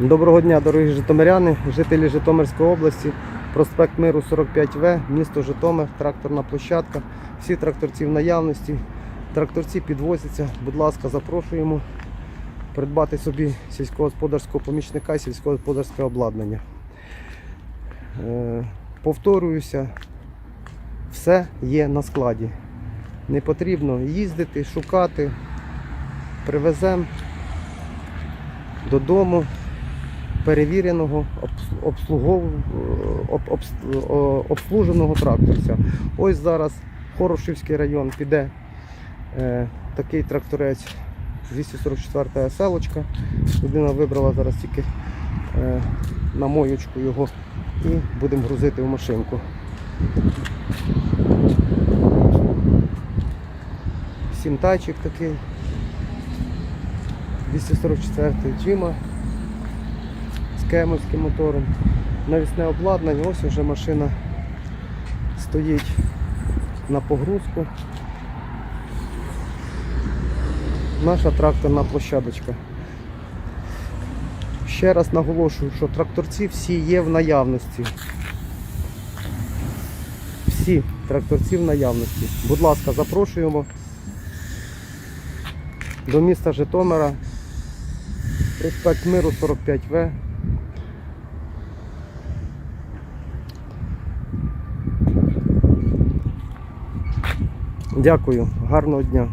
Доброго дня, дорогі житомиряни, жителі Житомирської області, проспект Миру 45В, місто Житомир, тракторна площадка. Всі тракторці в наявності. Тракторці підвозяться. Будь ласка, запрошуємо придбати собі сільськогосподарського помічника і сільськогосподарське обладнання. Е, повторююся, все є на складі. Не потрібно їздити, шукати. Привеземо додому перевіреного, обс- о- обслуженого тракторця. Ось зараз Хорошівський район піде е, такий тракторець 244 селочка. Людина вибрала зараз тільки е, на моючку його і будемо грузити в машинку. Сімтайчик такий. 244 джима кемовським мотором. Навісне обладнання, ось вже машина стоїть на погрузку. Наша тракторна площадочка. Ще раз наголошую, що тракторці всі є в наявності. Всі тракторці в наявності. Будь ласка, запрошуємо до міста Житомира. Проспект Миру 45В. Дякую, гарного дня.